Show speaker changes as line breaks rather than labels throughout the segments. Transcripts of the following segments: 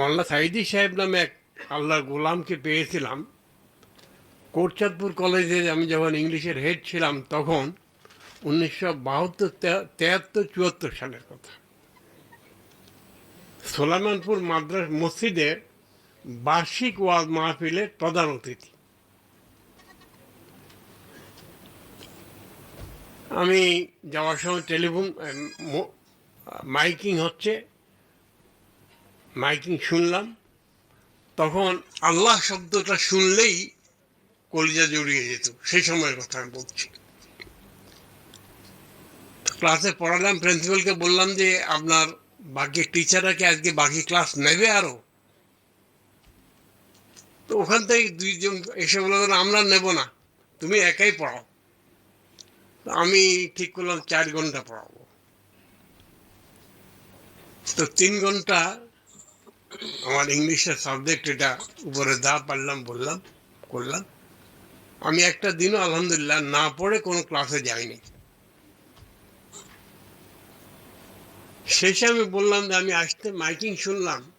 মোল্লা সাইদি সাহেব নামে এক আল্লাহর গোলামকে পেয়েছিলাম। কোটচাঁদপুর কলেজে আমি যখন ইংলিশের হেড ছিলাম তখন, উনিশশো বাহাত্তর, তেহাত্তর, চুয়াত্তর সালের কথা। সোলামানপুর মাদ্রাস মসজিদের বার্ষিক ওয়াজ মাহফিলের প্রধান অতিথি। আমি যাওয়ার সময় টেলিফোন মাইকিং হচ্ছে। মাইকিং শুনলাম, তখন আল্লাহ শব্দটা শুনলেই কলিজা জড়িয়ে যেত। সেই সময়ের কথা আমি বলছি। ক্লাসে পড়ালাম, প্রিন্সিপালকে বললাম যে, আপনার বাকি টিচাররা কি আজকে বাকি ক্লাস নেবে আরও? তো ওখান থেকে দুইজন এসে বললেন আমরা নেব না, তুমি একাই পড়াও। আমি ঠিক করলাম, চার ঘণ্টা পড়াবো। তো তিন ঘণ্টা আমার ইংলিশের সাবজেক্ট এটা উপরে দা পারলাম বললাম, করলাম। আমি একটা দিনও আলহামদুলিল্লাহ না পড়ে কোনো ক্লাসে যাইনি। শেষে আমি বললাম যে আমি আসতে মাইকিং শুনলাম।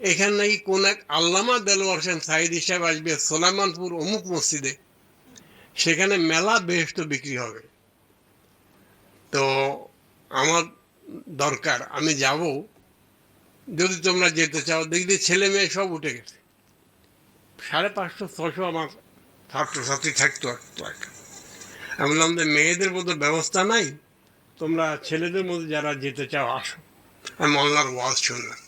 এখানে নাকি কোন এক আল্লামা দেলোয়ার হোসেন সাইদ হিসাব আসবে সোলামানপুর অমুক মসজিদে। সেখানে মেলা বেহেস্ত বিক্রি হবে। তো আমার দরকার, আমি যাব। যদি তোমরা যেতে চাও, দেখবি ছেলে মেয়ে সব উঠে গেছে। সাড়ে পাঁচশো ছশো আমার ছাত্রছাত্রী থাকতো আমি বললাম যে মেয়েদের মতো ব্যবস্থা নাই? তোমরা ছেলেদের মধ্যে যারা যেতে চাও, আসো। আমি মল্লার ওয়াজ শুনলাম।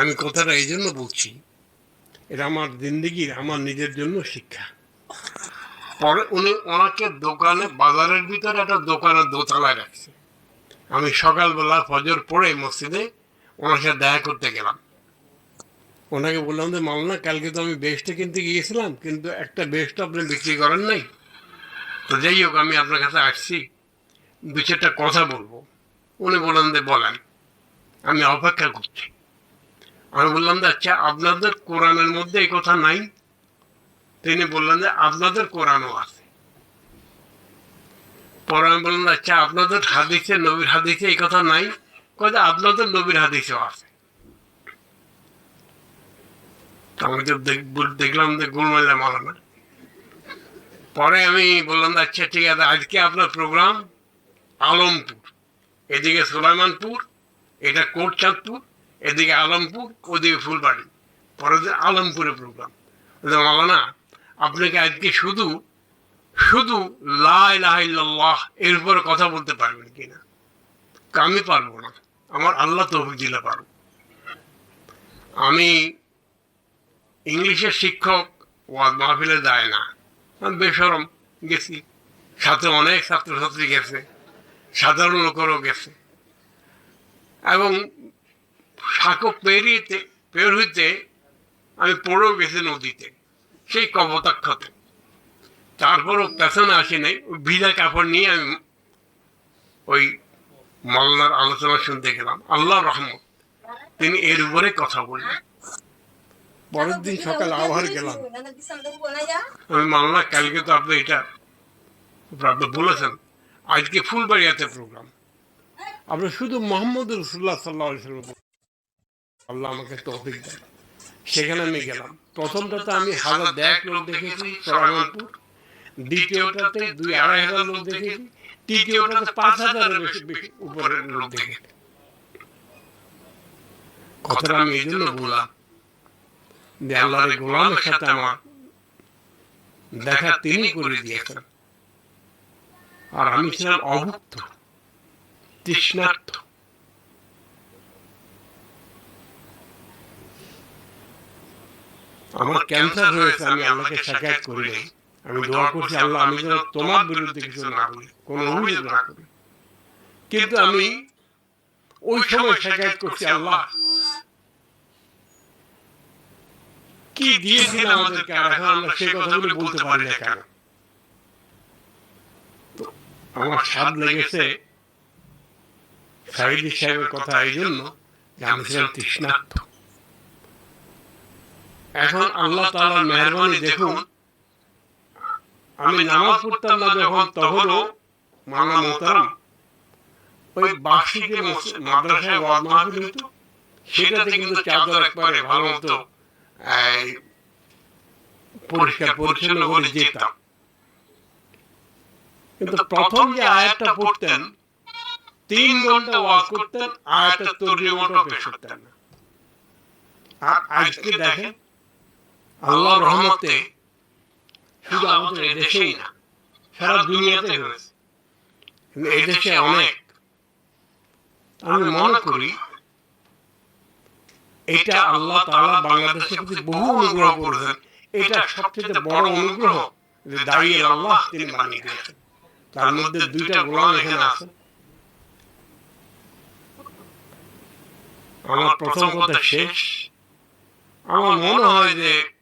আমি কথাটা এই জন্য বলছি, এটা আমার জিন্দিগির, আমার নিজের জন্য শিক্ষা। পরে উনি ওনাকে দোকানে, বাজারের ভিতরে একটা দোকানের দোতলায় রাখছে। আমি সকালবেলা ফজর পড়ে মসজিদে ওনার সাথে দেখা করতে গেলাম। ওনাকে বললাম যে, মাওলানা, কালকে তো আমি বেস্টে কিনতে গিয়েছিলাম, কিন্তু একটা বেস্ট আপনি বিক্রি করেন নাই। তো যাই হোক, আমি আপনার কাছে আসছি, দু চারটা কথা বলব। উনি বললেন যে, বলেন, আমি অপেক্ষা করছি। আমি বললাম যে আচ্ছা আপনাদের কোরআনের মধ্যে এই কথা নাই? তিনি বললেন যে, আপনাদের কোরআনও আছে। পরে আমি বললাম আচ্ছা আপনাদের হাদিসে, নবীর হাদিসে এই কথা নাই? কথা আপনাদের নবীর হাদিসেও আছে। আমি দেখলাম যে গোলমেলে মালানা পরে আমি বললাম আচ্ছা ঠিক আছে, আজকে আপনার প্রোগ্রাম আলমপুর। এদিকে সুলাইমানপুর, এটা কোটচাঁদপুর, এদিকে আলমপুর, ওদিকে ফুলবাড়ি। পরে আলমপুরে প্রোগ্রাম। মালানা আপনাকে আজকে শুধু শুধু লাহ এর উপরে কথা বলতে পারবেন কিনা? আমি পারব না। আমার আল্লাহ তৌফিক দিলে পারব। আমি ইংলিশের শিক্ষক, ওয়াজ মাহফিলে যায় না। বেসরম গেছি। সাথে অনেক ছাত্রছাত্রী গেছে। সাধারণ লোকেরও গেছে। এবং সাঁকো পেরিয়েতে পের হইতে আমি পড়েও গেছি নদীতে। সেই কবতাক্ষতে তারপরও পেছনে আসি নাই ওই ভিজা কাপড় নিয়ে আমি ওই মাল্লার আলোচনা শুনতে গেলাম আল্লাহ রহমত। তিনি এর উপরে কথা বললেন। পরের দিন সকালে আবার গেলাম। আমি মাল্লা কালকে তো আপনি এটা আপনি বলেছেন আজকে ফুলবাড়িয়াতে প্রোগ্রাম আমরা শুধু মোহাম্মদ রসুল্লাহ সাল্লাহ আল্লাহ আমাকে তৌফিক দেন। সেখানে আমি গেলাম। প্রথমটাতে আমি হাজার দেড় লোক দেখেছি সরানপুর দ্বিতীয়টাতে দুই আড়াই হাজার লোক দেখেছি তৃতীয়টাতে পাঁচ হাজারের বেশি বেশি উপরের লোক দেখেছি। কথাটা আমি এই জন্য বললাম যে আল্লাহর গোলামের সাথে আমার দেখা তিনি করে দিয়েছেন। আর আমি ছিলাম অভুক্ত তৃষ্ণার্থ। আমার ক্যান্সার হয়েছে আমি আল্লাহকে সাকায়াত করি নাই আমি দোয়া করছি আল্লাহ আমি যেন তোমার বিরুদ্ধে কিছু না করি কোনো অভিযোগ না করি। কিন্তু আমি ওই সময় সাকায়াত করছি আল্লাহ। কি দিয়েছিলেন আমাদেরকে আর এখন আমরা সেই কথাগুলো বলতে পারি না কেন? আমার স্বাদ লেগেছে সাইদি সাহেবের কথা এই জন্য যে আমি ছিলাম তৃষ্ণার্থ। এখন আল্লাহ তাআলার মেহরবানি দেখুন। আমি নামাজ পড়তাম না যখন তখনও মানা মোহতারাম ওই বার্ষিকে মাদ্রাসায় ওয়াজ মাহফিল হতো। সেটাতে কিন্তু চাদর একবারে ভালো মতো এই, পরিষ্কার পরিচ্ছন্ন করে যেতাম। কিন্তু প্রথম যে আয়াতটা পড়তেন তিন ঘণ্টা ওয়াজ করতেন আয়াতের তর্জমা মতো পেশ করতেন না। আর আজকে দেখেন আল্লাহর রহমতে শুধু আমাদের এদেশেই না সারা দুনিয়াতে হয়েছে এদেশে অনেক। আমি মনে করি এটা আল্লাহ তাআলা বাংলাদেশের প্রতি বহু অনুগ্রহ করেছেন। এটা সবচেয়ে বড় অনুগ্রহ যে দাঁড়িয়ে আল্লাহ তিনি বানিয়ে দিয়েছেন। তার মধ্যে দুইটা গোলাম এখানে আছে। আমার প্রথম কথা শেষ। আমার মনে হয় যে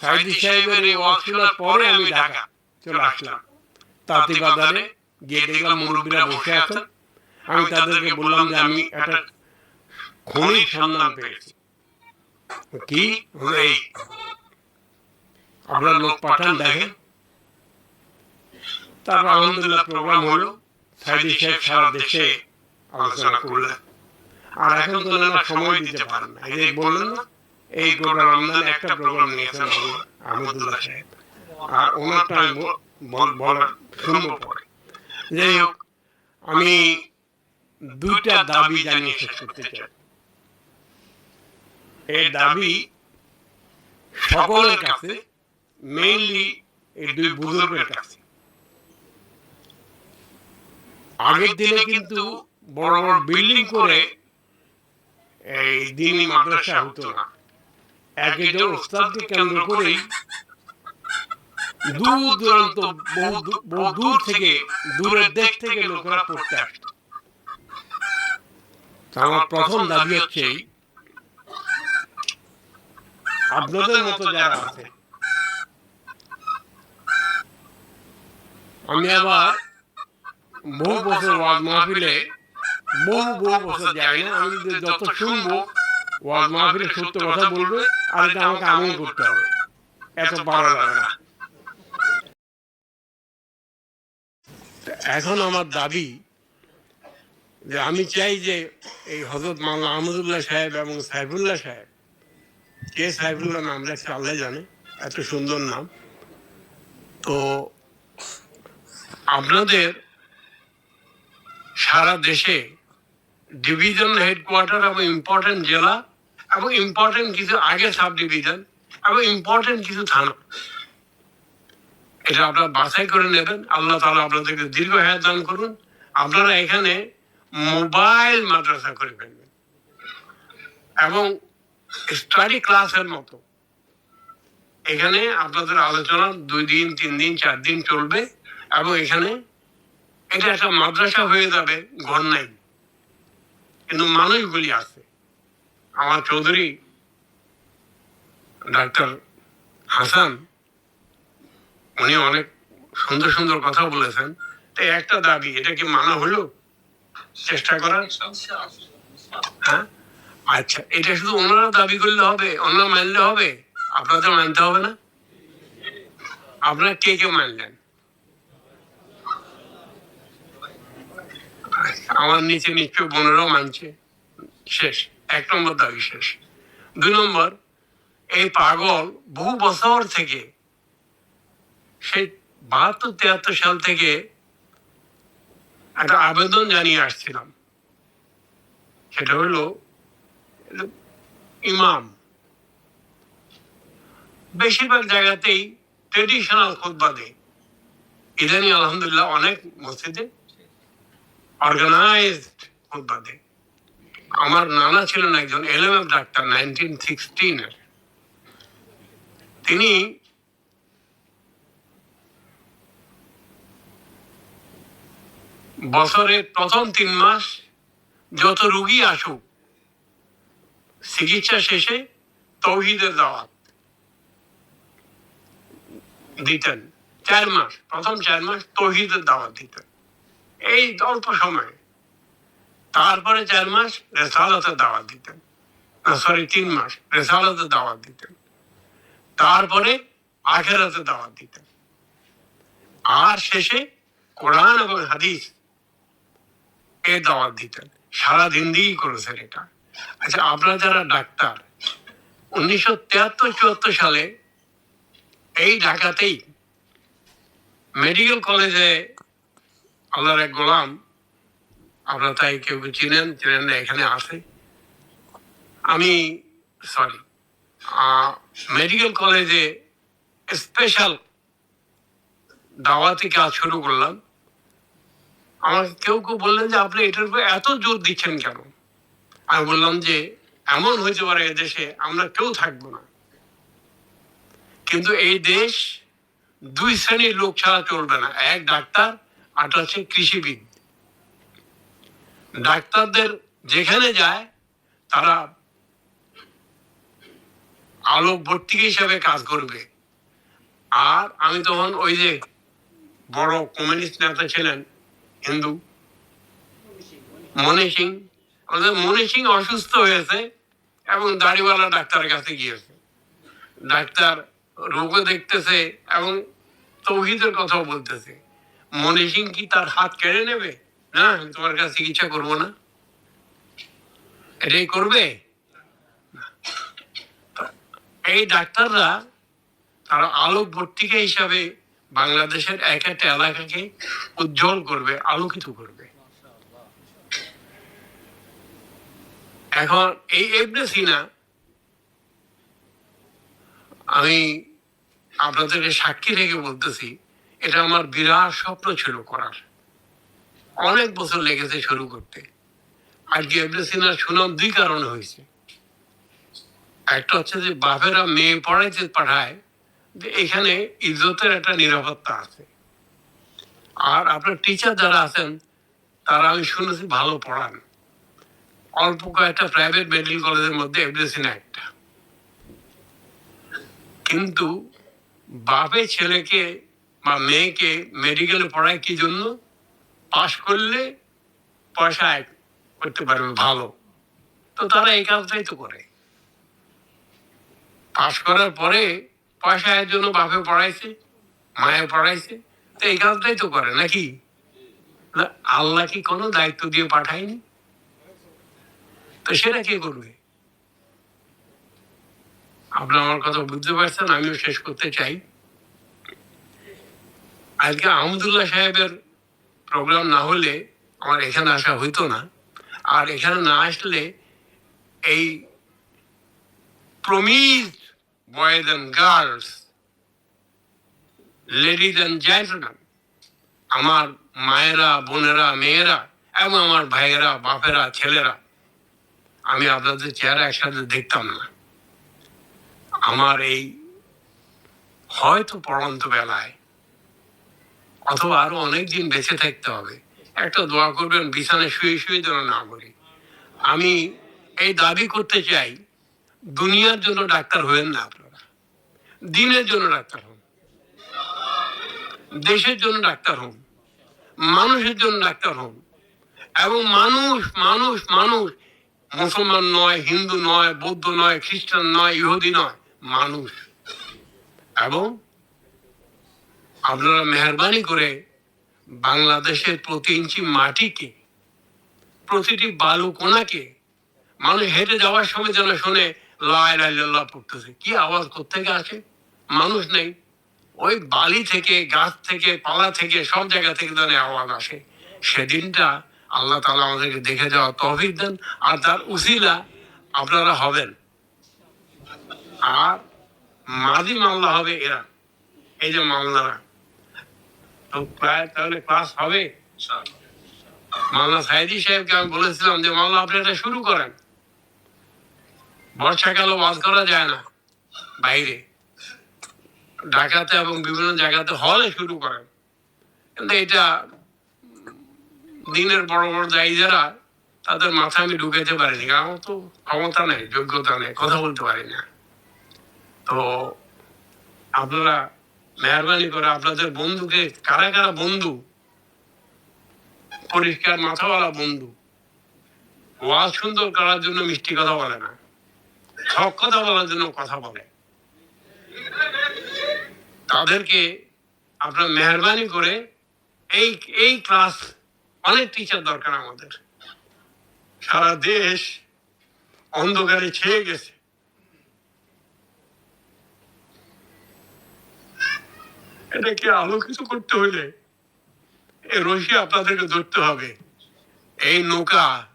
সাইদি সাহেবের এই ওয়াজ শোনার পরে আমি ঢাকা চলে আসলাম। তাঁতি বাজারে গিয়ে দেখলাম মুরব্বীরা বসে আছেন। আমি তাদেরকে বললাম যে আমি একটা খনির সন্ধান পেয়েছি। কি? এই। আপনার লোক পাঠান দেখেন। তারপর আলহামদুলিল্লাহ প্রোগ্রাম হলো। সাইদি সাহেব সারা দেশে আলোচনা করলেন। আর এখন তো সময় দিতে পারেন না। এই বললেন না এই গোটা রমজান একটা প্রোগ্রাম নিয়েছেন আহমদুল্লাহ সাহেব। আর ব- বল- বলার শুনব পরে যাই হোক আমি দুইটা দাবি জানিয়ে শেষ করতে চাই। এই দাবি সকলের কাছে মেইনলি এই দুই বুজুর্গের কাছে। আগের দিনে কিন্তু বড় বড় বিল্ডিং করে এই দিনই মাদ্রাসা হতো না। এক একজন ওস্তাদকে কেন্দ্র করেই দূর দূরান্ত বহু দূ- দূর থেকে দূরের দেশ থেকে লোকেরা পড়তে আসতো। আমার প্রথম দাবি হচ্ছে আপনাদের মতো যারা আছে। আমি আবার বহু বছর ওয়াজ মাহফিলে বহু বহু বছর যাই না আমি যত শুনব ওয়াজ মাহফিলে সত্য কথা বলবে আর এটা আমাকে আমল করতে হবে। এত ভালো লাগে না। এখন আমার দাবি যে আমি চাই যে এই হজরত মাওলানা আহমদুল্লাহ সাহেব এবং সাইফুল্লাহ সাহেব কে সাইফুল্লাহ নাম রাখছে আল্লাহ জানে এত সুন্দর নাম। তো আপনাদের সারা দেশে ডিভিশন হেডকোয়ার্টার এবং ইম্পর্টেন্ট জেলা এবং ইম্পর্টেন্ট কিছু আগে সাব ডিভিশন এবং ইম্পর্টেন্ট কিছু থানা। এটা আপনারা বাছাই করে নেবেন। আল্লাহ তাআলা আপনাদেরকে দীর্ঘ হায়াত দান করুন। আপনারা এখানে মোবাইল মাদ্রাসা করে ফেলবেন। এবং স্টাডি ক্লাসের মতো। এখানে আপনাদের আলোচনা দুই দিন তিন দিন চার দিন চলবে। এবং এখানে এটা একটা মাদ্রাসা হয়ে যাবে ঘর নাই। কিন্তু মানুষগুলি আছে। আমার চৌধুরী? ডাক্তার হাসান। উনি অনেক সুন্দর সুন্দর কথা বলেছেন। একটা দাবি এটা কি মানা হলো? চেষ্টা করার? হ্যাঁ? আচ্ছা এটা শুধু ওনারা দাবি করলে হবে ওনারা মানলে হবে? আপনাদের মানতে হবে না? আপনারা কে কে মানলেন? আচ্ছা, আমার নিচে নিশ্চয় বোনেরাও মানছে। শেষ। এক নম্বর দাবি শেষ। দুই নম্বর, এই পাগল বহু বছর থেকে সেই বাহাত্তর, তিয়াত্তর সাল থেকে একটা আবেদন জানিয়ে আসছিলাম। সেটা হলো ইমাম। বেশিরভাগ জায়গাতেই ট্রেডিশনাল খুতবা দেয় ইদানি আলহামদুলিল্লাহ অনেক মসজিদে অর্গানাইজড খুতবা দেয় আমার নানা ছিলেন একজন এলএমএফ ডাক্তার নাইনটিন সিক্সটিনের তিনি বছরের প্রথম তিন মাস যত রুগী আসুক, চিকিৎসা শেষে তৌহিদের দাওয়াত দিতেন। চার মাস, প্রথম চার মাস তৌহিদের দাওয়াত দিতেন। এই অল্প সময় তারপরে চার মাস রেসালতের দাওয়াত দিতেন। সরি তিন মাস রেসালতের দাওয়াত দিতেন। তারপরে আখেরাতে দাওয়াত দিতেন। আর শেষে কোরআন এবং হাদিস এ দাওয়াত দিতেন। সারা দিন দিয়েই করেছেন এটা। আচ্ছা আপনারা যারা ডাক্তার উনিশশো তেয়াত্তর চুয়াত্তর সালে এই ঢাকাতেই মেডিকেল কলেজে আল্লাহর এক গোলাম আপনারা তাই কেউ কেউ চিনেন চিনেন না এখানে আছে। আমি সরি মেডিকেল কলেজে স্পেশাল দাওয়াতি কাজ শুরু করলাম। আমাকে কেউ কেউ বললেন যে আপনি এটার উপর এত জোর দিচ্ছেন কেন? আমি বললাম যে এমন হইতে পারে দেশে আমরা কেউ থাকব না। কিন্তু এই দেশ দুই শ্রেণির লোক ছাড়া চলবে না। এক ডাক্তার আর হচ্ছে কৃষিবিদ। ডাক্তারদের যেখানে যায়, তারা আলোক ভর্তি হিসাবে কাজ করবে। আর আমি তখন ওই যে বড় কমিউনিস্ট নেতা ছিলেন, হিন্দু মনি সিং। আমাদের মনি সিং অসুস্থ হয়েছে এবং দাড়িওয়ালা ডাক্তারের কাছে গিয়েছে। ডাক্তার রোগও দেখতেছে এবং তৌহিদের কথাও বলতেছে। মনি সিং কি তার হাত কেড়ে নেবে? না আমি তোমার কাছে চিকিৎসা করব না। এটাই করবে? এই ডাক্তাররা তারা আলোক ভর্তিকা হিসাবে বাংলাদেশের এক একটা এলাকাকে উজ্জ্বল করবে আলোকিত করবে। এখন এই এবনে সিনা আমি আপনাদেরকে সাক্ষী রেখে বলতেছি এটা আমার বিরাট স্বপ্ন ছিল করার। অনেক বছর লেগেছে শুরু করতে। আজকে এবনে সিনার সুনাম দুই কারণে হয়েছে। একটা হচ্ছে যে বাপেরা মেয়ে পড়াইতে পাঠায় যে এখানে ইজ্জতের একটা নিরাপত্তা আছে। আর আপনার টিচার যারা আছেন তারা আমি শুনেছি ভালো পড়ান। অল্প কয়েকটা প্রাইভেট মেডিকেল কলেজের মধ্যে এভরিসিনা একটা। কিন্তু বাপে ছেলেকে বা মেয়েকে মেডিকেলে পড়ায় কি জন্য? পাশ করলে পয়সা করতে পারবে ভালো। তো তারা এই কাজটাই তো করে। পাশ করার পরে পয়সা আয়ের জন্য বাপে পড়াইছে, মায়ে পড়াইছে, তো এই কাজটাই তো করে নাকি? আল্লাহ কি কোনো দায়িত্ব দিয়ে পাঠায়নি? তো সেটা কে করবে? আপনার আমার কথা বুঝতে পারছেন, আমিও শেষ করতে চাই। আজকে আহমদুল্লাহ সাহেবের প্রোগ্রাম না হলে আমার এখানে আসা হইতো না। আর এখানে না আসলে এই promise boys and girls ladies and gentleman আমার মায়েরা, বোনেরা, মেয়েরা এবং আমার ভাইয়েরা, বাপেরা, ছেলেরা, আমি আপনাদের চেহারা একসাথে দেখতাম না। আমার এই হয়তো পড়ন্ত বেলায় অথবা আরও অনেক দিন বেঁচে থাকতে হবে। একটা দোয়া করবেন বিছানায় শুয়ে শুয়ে যেন না করি আমি এই দাবি করতে চাই দুনিয়ার জন্য ডাক্তার হবেন না আপনারা। দিনের জন্য ডাক্তার হন। দেশের জন্য ডাক্তার হন। মানুষের জন্য ডাক্তার হন। এবং মানুষ মানুষ মানুষ মুসলমান নয় হিন্দু নয় বৌদ্ধ নয় খ্রিস্টান নয় ইহুদি নয় মানুষ। এবং আপনারা মেহরবানি করে বাংলাদেশের প্রতি ইঞ্চি মাটিকে, প্রতিটি বালু কোনাকে মানুষ হেঁটে যাওয়ার সময় যেন শুনে লয় পড়তেছে। কি আওয়াজ কোথেকে আসে? মানুষ নেই। ওই বালি থেকে, গাছ থেকে, পালা থেকে, সব জায়গা থেকে যেন আওয়াজ আসে। সেদিনটা আল্লাহ তালা আমাদেরকে দেখে যাওয়া তহবিক দেন আর তার উসিলা আপনারা হবেন। আর মাঝি মামলা হবে এরা। এই যে মামলারা। তাহলে ক্লাস হবে? সাইদি সাহেবকে আমি বলেছিলাম যে আপনি এটা শুরু করেন। বর্ষাকালে ওয়াজ করা যায় না বাইরে। ঢাকাতে এবং বিভিন্ন জায়গাতে হলে শুরু করেন। কিন্তু এটা দিনের বড় বড় যারা, তাদের মাথা আমি ঢুকাইতে পারিনি। আমার তো ক্ষমতা নেই, যোগ্যতা নেই, কথা বলতে পারি না। তো আপনারা মেহরবানি করে আপনাদের বন্ধুকে কারা কারা বন্ধু? পরিষ্কার মাথাওয়ালা বন্ধু। ওয়াজ সুন্দর করার জন্য মিষ্টি কথা বলে না। সব কথা বলার জন্য কথা বলে। তাদেরকে আপনার মেহরবানি করে এই এই ক্লাস অনেক টিচার দরকার আমাদের। সারা দেশ অন্ধকারে ছেয়ে গেছে। এটাকে আলোকিত করতে এই রশি আপনাদেরকে ধরতে হবে। এই নৌকা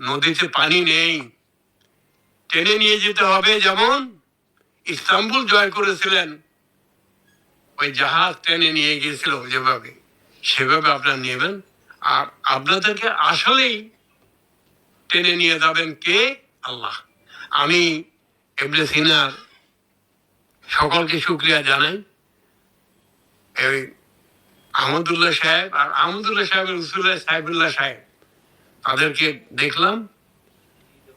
নদীতে পানি নেই। টেনে নিয়ে যেতে হবে যেমন ইস্তাম্বুল জয় করেছিলেন, ওই জাহাজ টেনে নিয়ে গিয়েছিল যেভাবে, সেভাবে আপনারা নেবেন। আর আপনাদেরকে আসলেই টেনে নিয়ে যাবেন কে? আল্লাহ। আমি এবলে সিনার সকলকে শুক্রিয়া জানাই। এই আহমদুল্লাহ সাহেব আর আহমদুল্লাহ সাহেবের উসুল্লাহ সাহেবুল্লাহ সাহেব, তাদেরকে দেখলাম।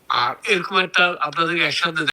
আর এরকম একটা আপনাদেরকে একসাথে